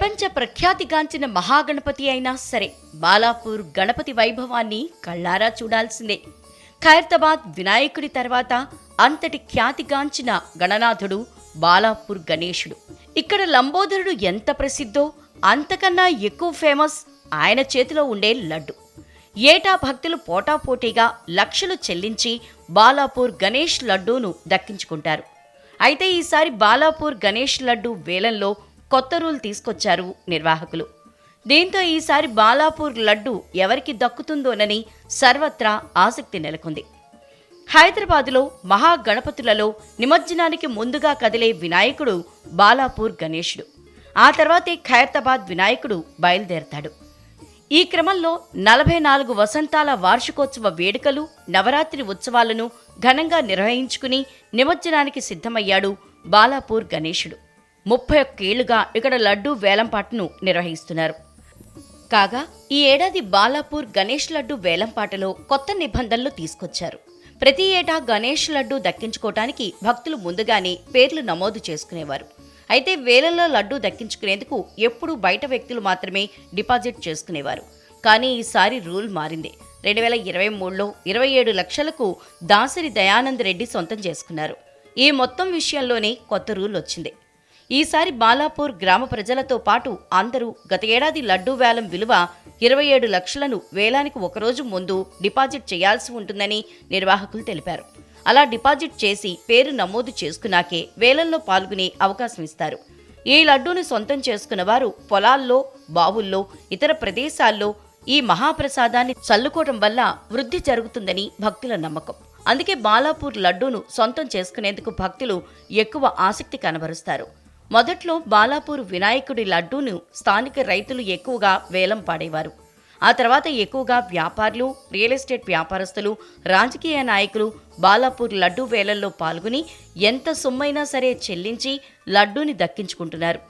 ప్రపంచ ప్రఖ్యాతిగాంచిన మహాగణపతి అయినా సరే బాలాపూర్ గణపతి వైభవాన్ని కళ్ళారా చూడాల్సిందే. ఖైరతాబాద్ వినాయకుడి తర్వాత అంతటి ఖ్యాతిగాంచిన గణనాథుడు బాలాపూర్ గణేశుడు. ఇక్కడ లంబోదరుడు ఎంత ప్రసిద్ధో అంతకన్నా ఎక్కువ ఫేమస్ ఆయన చేతిలో ఉండే లడ్డు. ఏటా భక్తులు పోటాపోటీగా లక్షలు చెల్లించి బాలాపూర్ గణేష్ లడ్డూను దక్కించుకుంటారు. అయితే ఈసారి బాలాపూర్ గణేష్ లడ్డు వేలంలో కొత్త రూల్ తీసుకొచ్చారు నిర్వాహకులు. దీంతో ఈసారి బాలాపూర్ లడ్డు ఎవరికి దక్కుతుందోనని సర్వత్రా ఆసక్తి నెలకొంది. హైదరాబాదులో మహాగణపతులలో నిమజ్జనానికి ముందుగా కదిలే వినాయకుడు బాలాపూర్ గణేశుడు ఆ తర్వాతే ఖైరతాబాద్ వినాయకుడు బయలుదేరతాడు. ఈ క్రమంలో నలభై నాలుగు వసంతాల వార్షికోత్సవ వేడుకలు నవరాత్రి ఉత్సవాలను ఘనంగా నిర్వహించుకుని నిమజ్జనానికి సిద్ధమయ్యాడు బాలాపూర్ గణేశుడు ముప్పై ఒక్కేళ్ళుగా ఇక్కడ లడ్డూ వేలంపాటను నిర్వహిస్తున్నారు. కాగా ఈ ఏడాది బాలాపూర్ గణేష్ లడ్డు వేలంపాటలో కొత్త నిబంధనలు తీసుకొచ్చారు. ప్రతి ఏటా గణేష్ లడ్డు దక్కించుకోవటానికి భక్తులు ముందుగానే పేర్లు నమోదు చేసుకునేవారు. అయితే వేలల్లో లడ్డు దక్కించుకునేందుకు ఎప్పుడూ బయట వ్యక్తులు మాత్రమే డిపాజిట్ చేసుకునేవారు. కానీ ఈసారి రూల్ మారింది. రెండు వేల ఇరవై మూడులో ఇరవై ఏడు లక్షలకు దాసరి దయానంద్ రెడ్డి సొంతం చేసుకున్నారు. ఈ మొత్తం విషయంలోనే కొత్త రూల్ వచ్చింది. ఈసారి బాలాపూర్ గ్రామ ప్రజలతో పాటు అందరూ గత ఏడాది లడ్డూ వేలం విలువ ఇరవై ఏడు లక్షలను వేలానికి ఒకరోజు ముందు డిపాజిట్ చేయాల్సి ఉంటుందని నిర్వాహకులు తెలిపారు. అలా డిపాజిట్ చేసి పేరు నమోదు చేసుకున్నాకే వేలంలో పాల్గొనే అవకాశం ఇస్తారు. ఈ లడ్డూని సొంతం చేసుకున్న వారు పొలాల్లో బావుల్లో ఇతర ప్రదేశాల్లో ఈ మహాప్రసాదాన్ని చల్లుకోవడం వల్ల వృద్ధి జరుగుతుందని భక్తుల నమ్మకం. అందుకే బాలాపూర్ లడ్డూను సొంతం చేసుకునేందుకు భక్తులు ఎక్కువ ఆసక్తి కనబరుస్తారు. మొదట్లో బాలాపూర్ వినాయకుడి లడ్డూను స్థానిక రైతులు ఎక్కువగా వేలం పాడేవారు. ఆ తర్వాత ఎక్కువగా వ్యాపారులు రియల్ ఎస్టేట్ వ్యాపారస్తులు రాజకీయ నాయకులు బాలాపూర్ లడ్డూ వేలల్లో పాల్గొని ఎంత సొమ్మైనా సరే చెల్లించి లడ్డూని దక్కించుకుంటున్నారు.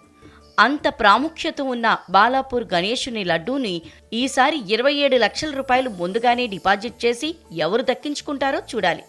అంత ప్రాముఖ్యత ఉన్న బాలాపూర్ గణేశుని లడ్డూని ఈసారి ఇరవై ఏడు లక్షల రూపాయలు ముందుగానే డిపాజిట్ చేసి ఎవరు దక్కించుకుంటారో చూడాలి.